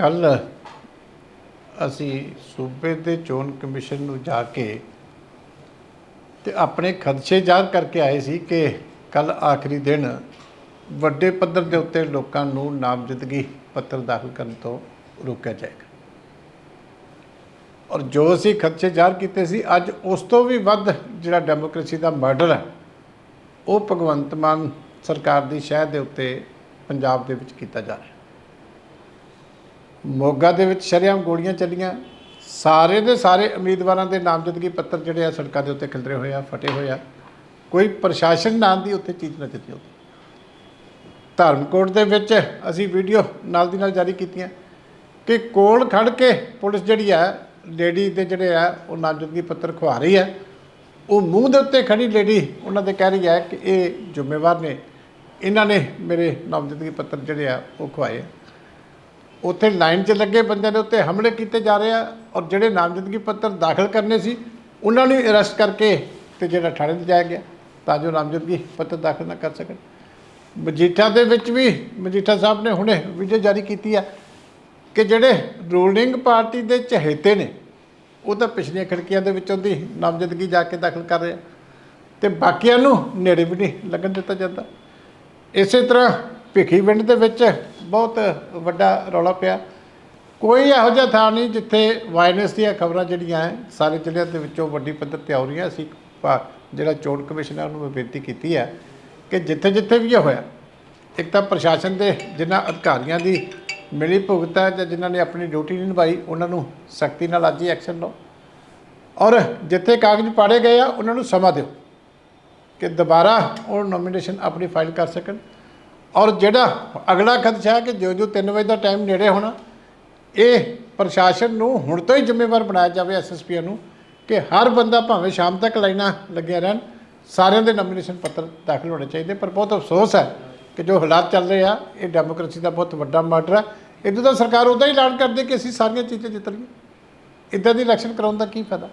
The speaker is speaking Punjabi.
ਕੱਲ ਅਸੀਂ ਸੂਬੇ ਦੇ ਚੋਣ ਕਮਿਸ਼ਨ ਨੂੰ ਜਾ ਕੇ ਤੇ ਆਪਣੇ ਖਦਸ਼ੇ ਜ਼ਾਹਰ ਕਰਕੇ ਆਏ ਸੀ ਕਿ ਕੱਲ ਆਖਰੀ ਦਿਨ ਵੱਡੇ ਪੱਧਰ ਦੇ ਉੱਤੇ ਲੋਕਾਂ ਨੂੰ ਨਾਮਜ਼ਦਗੀ ਪੱਤਰ ਦਾਖਲ ਕਰਨ ਤੋਂ ਰੋਕਿਆ ਜਾਏਗਾ। ਔਰ ਜੋ ਅਸੀਂ ਖਦਸ਼ੇ ਜ਼ਾਹਰ ਕੀਤੇ ਸੀ, ਅੱਜ ਉਸ ਤੋਂ ਵੀ ਵੱਧ ਜਿਹੜਾ ਡੈਮੋਕ੍ਰੇਸੀ ਦਾ ਮਰਡਰ ਹੈ, ਉਹ ਭਗਵੰਤ ਮਾਨ ਸਰਕਾਰ ਦੀ ਸ਼ਹਿ ਦੇ ਉੱਤੇ ਪੰਜਾਬ ਦੇ ਵਿੱਚ ਕੀਤਾ ਜਾ ਰਿਹਾ ਮੋਗਾ ਦੇ ਵਿੱਚ ਸ਼ਰੇਆਮ ਗੋਲੀਆਂ ਚੱਲੀਆਂ। ਸਾਰੇ ਦੇ ਸਾਰੇ ਉਮੀਦਵਾਰਾਂ ਦੇ ਨਾਮਜ਼ਦਗੀ ਪੱਤਰ ਜਿਹੜੇ ਆ ਸੜਕਾਂ ਦੇ ਉੱਤੇ ਖਿਲਰੇ ਹੋਏ ਆ, ਫਟੇ ਹੋਏ ਆ। ਕੋਈ ਪ੍ਰਸ਼ਾਸਨ ਨਾਂ ਦੀ ਉੱਥੇ ਚੀਜ਼ ਨਾ ਦਿੱਤੀ ਆਉਂਦੀ ਧਰਮਕੋਟ ਦੇ ਵਿੱਚ ਅਸੀਂ ਵੀਡੀਓ ਨਾਲ ਦੀ ਨਾਲ ਜਾਰੀ ਕੀਤੀਆਂ ਕਿ ਕੋਲ ਖੜ ਕੇ ਪੁਲਿਸ ਜਿਹੜੀ ਆ, ਲੇਡੀ ਦੇ ਜਿਹੜੇ ਆ, ਉਹ ਨਾਮਜ਼ਦਗੀ ਪੱਤਰ ਖਵਾ ਰਹੀ ਹੈ ਉਹ ਮੂੰਹ ਦੇ ਉੱਤੇ ਖੜੀ ਲੇਡੀ ਉਹਨਾਂ ਦੇ ਕਹਿ ਰਹੀ ਹੈ ਕਿ ਇਹ ਜ਼ਿੰਮੇਵਾਰ ਨੇ। ਇਹਨਾਂ ਨੇ ਮੇਰੇ ਨਾਮਜ਼ਦਗੀ ਪੱਤਰ ਜਿਹੜੇ ਆ, ਉਹ ਖਵਾਏ ਉੱਥੇ ਲਾਈਨ 'ਚ ਲੱਗੇ ਬੰਦਿਆਂ ਦੇ ਉੱਤੇ ਹਮਲੇ ਕੀਤੇ ਜਾ ਰਹੇ ਆ ਔਰ ਜਿਹੜੇ ਨਾਮਜ਼ਦਗੀ ਪੱਤਰ ਦਾਖਲ ਕਰਨੇ ਸੀ, ਉਹਨਾਂ ਨੂੰ ਅਰੈਸਟ ਕਰਕੇ ਤੇ ਜਿਹੜਾ ਥਾਣੇ ਲਿਜਾਇਆ ਗਿਆ ਤਾਂ ਜੋ ਨਾਮਜ਼ਦਗੀ ਪੱਤਰ ਦਾਖਲ ਨਾ ਕਰ ਸਕਣ। ਮਜੀਠਾ ਦੇ ਵਿੱਚ ਵੀ ਮਜੀਠਾ ਸਾਹਿਬ ਨੇ ਹੁਣੇ ਵੀਡੀਓ ਜਾਰੀ ਕੀਤੀ ਆ ਕਿ ਜਿਹੜੇ ਰੂਲਿੰਗ ਪਾਰਟੀ ਦੇ ਚਹੇਤੇ ਨੇ, ਉਹ ਤਾਂ ਪਿਛਲੀਆਂ ਖਿੜਕੀਆਂ ਦੇ ਵਿੱਚੋਂ ਦੀ ਨਾਮਜ਼ਦਗੀ ਜਾ ਕੇ ਦਾਖਲ ਕਰ ਰਿਹਾ ਆ ਤੇ ਬਾਕੀਆਂ ਨੂੰ ਨੇੜੇ ਵੀ ਨਹੀਂ ਲੱਗਣ ਦਿੱਤਾ ਜਾਂਦਾ। ਇਸੇ ਤਰ੍ਹਾਂ ਭਿੱਖੀ ਪਿੰਡ ਦੇ ਵਿੱਚ ਬਹੁਤ ਵੱਡਾ ਰੌਲਾ ਪਿਆ। ਕੋਈ ਇਹੋ ਜਿਹਾ ਥਾਂ ਨਹੀਂ ਜਿੱਥੇ ਵਾਇਰਨੈਸ ਦੀਆਂ ਖਬਰਾਂ ਜਿਹੜੀਆਂ ਹੈ, ਸਾਰੇ ਜ਼ਿਲ੍ਹਿਆਂ ਦੇ ਵਿੱਚੋਂ ਵੱਡੀ ਪੱਧਰ ਤੇ ਆ ਰਹੀਆਂ। ਅਸੀਂ ਜਿਹੜਾ ਚੋਣ ਕਮਿਸ਼ਨ ਹੈ, ਉਹਨੂੰ ਮੈਂ ਬੇਨਤੀ ਕੀਤੀ ਹੈ ਕਿ ਜਿੱਥੇ ਜਿੱਥੇ ਵੀ ਇਹ ਹੋਇਆ, ਇੱਕ ਤਾਂ ਪ੍ਰਸ਼ਾਸਨ ਦੇ ਜਿਨ੍ਹਾਂ ਅਧਿਕਾਰੀਆਂ ਦੀ ਮਿਲੀ ਭੁਗਤ ਹੈ ਜਾਂ ਜਿਨ੍ਹਾਂ ਨੇ ਆਪਣੀ ਡਿਊਟੀ ਨਹੀਂ ਨਿਭਾਈ, ਉਹਨਾਂ ਨੂੰ ਸਖਤੀ ਨਾਲ ਅੱਜ ਹੀ ਐਕਸ਼ਨ ਲਓ। ਔਰ ਜਿੱਥੇ ਕਾਗਜ਼ ਪਾੜੇ ਗਏ ਆ, ਉਹਨਾਂ ਨੂੰ ਸਮਾਂ ਦਿਓ ਕਿ ਦੁਬਾਰਾ ਉਹ ਨੋਮੀਨੇਸ਼ਨ ਆਪਣੀ ਫਾਈਲ ਕਰ ਸਕਣ। ਔਰ ਜਿਹੜਾ ਅਗਲਾ ਖਦਸ਼ਾ ਹੈ ਕਿ ਜੋ ਜੋ 3 ਵਜੇ ਦਾ ਟਾਈਮ ਨੇੜੇ ਹੋਣਾ, ਇਹ ਪ੍ਰਸ਼ਾਸਨ ਨੂੰ ਹੁਣ ਤੋਂ ਹੀ ਜ਼ਿੰਮੇਵਾਰ ਬਣਾਇਆ ਜਾਵੇ ਐਸਐਸਪੀ ਨੂੰ ਕਿ ਹਰ ਬੰਦਾ ਭਾਵੇਂ ਸ਼ਾਮ ਤੱਕ ਲਾਈਨਾਂ ਲੱਗਿਆ ਰਹਿਣ, ਸਾਰਿਆਂ ਦੇ ਨੋਮੀਨੇਸ਼ਨ ਪੱਤਰ ਦਾਖਲ ਹੋਣੇ ਚਾਹੀਦੇ। ਪਰ ਬਹੁਤ ਅਫਸੋਸ ਹੈ ਕਿ ਜੋ ਹਾਲਾਤ ਚੱਲ ਰਹੇ ਆ, ਇਹ ਡੈਮੋਕ੍ਰੇਸੀ ਦਾ ਬਹੁਤ ਵੱਡਾ ਮਰਡਰ ਹੈ। ਇਦੋਂ ਤਾਂ ਸਰਕਾਰ ਉਦਾਂ ਹੀ ਐਲਾਨ ਕਰਦੀ ਕਿ ਅਸੀਂ ਸਾਰੀਆਂ ਚੀਜ਼ਾਂ ਜਿੱਤ ਲਈਆਂ। ਇਦਾਂ ਦੀ ਇਲੈਕਸ਼ਨ ਕਰਾਉਣ ਦਾ ਕੀ ਫਾਇਦਾ?